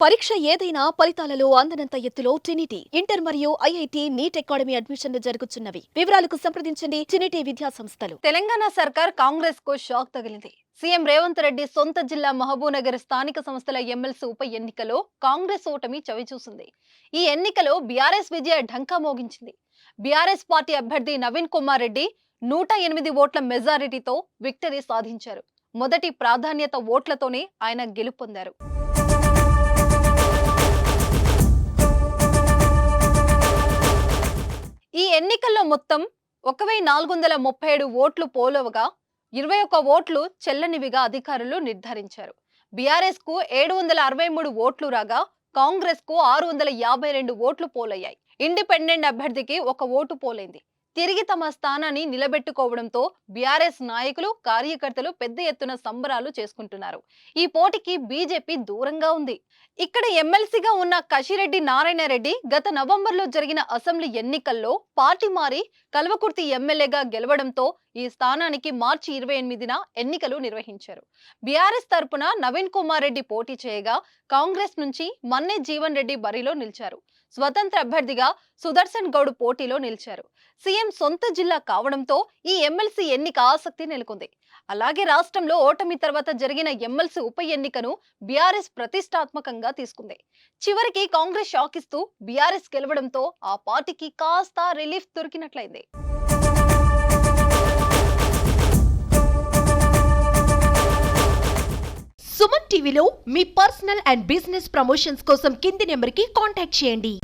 పరీక్ష ఏదైనా ఫలితాలలో అందనంత ఎత్తులో ట్రినిటీ ఇంటర్ మరియు ఐఐటి నీట్ అకాడమీ అడ్మిషన్లు జరుగుతున్నవి. వివరాలకు సంప్రదించండి ట్రినిటీ విద్యా సంస్థలు. తెలంగాణ సర్కార్ కాంగ్రెస్కు షాక్ తగిలింది. సీఎం రేవంత్ రెడ్డి సొంత జిల్లా మహబూబ్నగర్ స్థానిక సంస్థల ఎమ్మెల్సీ ఉప ఎన్నికలో కాంగ్రెస్ ఓటమి చవిచూసింది. ఈ ఎన్నికలో బీఆర్ఎస్ విజయ ఢంకా మోగించింది. బీఆర్ఎస్ పార్టీ అభ్యర్థి నవీన్ కుమార్ రెడ్డి నూట ఎనిమిది ఓట్ల మెజారిటీతో విక్టరీ సాధించారు. మొదటి ప్రాధాన్యత ఓట్లతోనే ఆయన గెలుపొందారు. ఎన్నికల్లో మొత్తం ఒక వెయ్యి నాలుగు వందల ముప్పై ఏడు ఓట్లు పోలవగా ఇరవై ఒక్క ఓట్లు చెల్లనివిగా అధికారులు నిర్ధారించారు. బీఆర్ఎస్కు ఏడు వందల అరవై మూడు ఓట్లు రాగా కాంగ్రెస్కు ఆరు వందల యాభై రెండు ఓట్లు పోలయ్యాయి. ఇండిపెండెంట్ అభ్యర్థికి ఒక ఓటు పోలైంది. తిరిగి తమ స్థానాన్ని నిలబెట్టుకోవడంతో బీఆర్ఎస్ నాయకులు కార్యకర్తలు పెద్ద ఎత్తున సంబరాలు చేసుకుంటున్నారు. ఈ పోటీకి బీజేపీ దూరంగా ఉంది. ఇక్కడ ఎమ్మెల్సీగా ఉన్న కశిరెడ్డి నారాయణ రెడ్డి గత నవంబర్లో జరిగిన అసెంబ్లీ ఎన్నికల్లో పార్టీ మారి కల్వకుర్తి ఎమ్మెల్యేగా గెలవడంతో ఈ స్థానానికి మార్చి ఇరవై ఎనిమిదిన ఎన్నికలు నిర్వహించారు. బీఆర్ఎస్ తరపున నవీన్ కుమార్ రెడ్డి పోటీ చేయగా కాంగ్రెస్ నుంచి మన్నే జీవన్ రెడ్డి బరిలో నిలిచారు. స్వతంత్ర అభ్యర్థిగా సుదర్శన్ గౌడ్ పోటీలో నిలిచారు. సీఎం సొంత జిల్లా కావడంతో ఈ ఎమ్మెల్సీ ఎన్నిక ఆసక్తి నెలకొంది. అలాగే రాష్ట్రంలో ఓటమి తర్వాత జరిగిన ఎమ్మెల్సీ ఉప ఎన్నికను బీఆర్ఎస్ ప్రతిష్టాత్మకంగా తీసుకుంది. చివరికి కాంగ్రెస్ షాక్ ఇస్తూ బీఆర్ఎస్ గెలవడంతో ఆ పార్టీకి కాస్త రిలీఫ్ దొరికినట్లయింది. సుమన్ టీవీలో మీ పర్సనల్ అండ్ బిజినెస్ ప్రమోషన్స్ కోసం కింది నెంబర్కి కాంటాక్ట్ చేయండి.